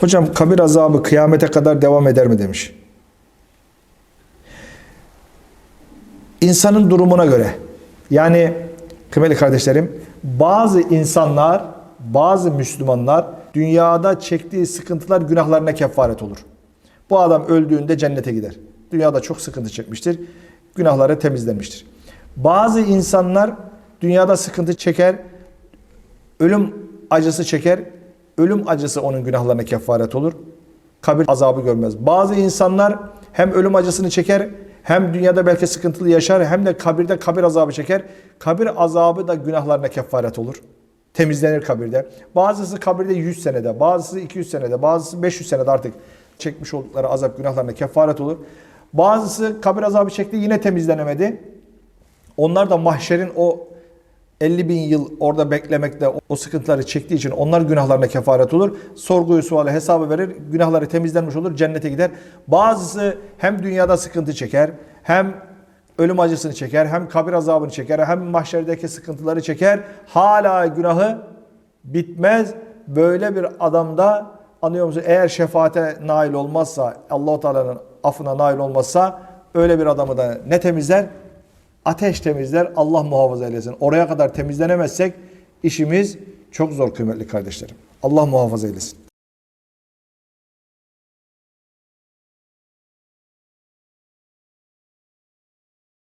Hocam kabir azabı kıyamete kadar devam eder mi demiş. İnsanın durumuna göre yani kıymetli kardeşlerim bazı insanlar bazı Müslümanlar dünyada çektiği sıkıntılar günahlarına kefaret olur. Bu adam öldüğünde cennete gider. Dünyada çok sıkıntı çekmiştir. Günahları temizlenmiştir. Bazı insanlar dünyada sıkıntı çeker, ölüm acısı çeker. Ölüm acısı onun günahlarına kefaret olur. Kabir azabı görmez. Bazı insanlar hem ölüm acısını çeker hem dünyada belki sıkıntılı yaşar hem de kabirde kabir azabı çeker. Kabir azabı da günahlarına kefaret olur. Temizlenir kabirde. Bazısı kabirde 100 senede, bazısı 200 senede, bazısı 500 senede artık çekmiş oldukları azap günahlarına kefaret olur. Bazısı kabir azabı çekti yine temizlenemedi. Onlar da mahşerin o 50 bin yıl orada beklemekte o sıkıntıları çektiği için onlar günahlarına kefaret olur. Sorguyu suale hesabı verir. Günahları temizlenmiş olur. Cennete gider. Bazısı hem dünyada sıkıntı çeker hem ölüm acısını çeker hem kabir azabını çeker hem mahşerdeki sıkıntıları çeker. Hala günahı bitmez. Böyle bir adamda anlıyor musun? Eğer şefaate nail olmazsa Allahu Teala'nın affına nail olmazsa öyle bir adamı da ne temizler? Ateş temizler. Allah muhafaza eylesin. Oraya kadar temizlenemezsek işimiz çok zor kıymetli kardeşlerim. Allah muhafaza eylesin.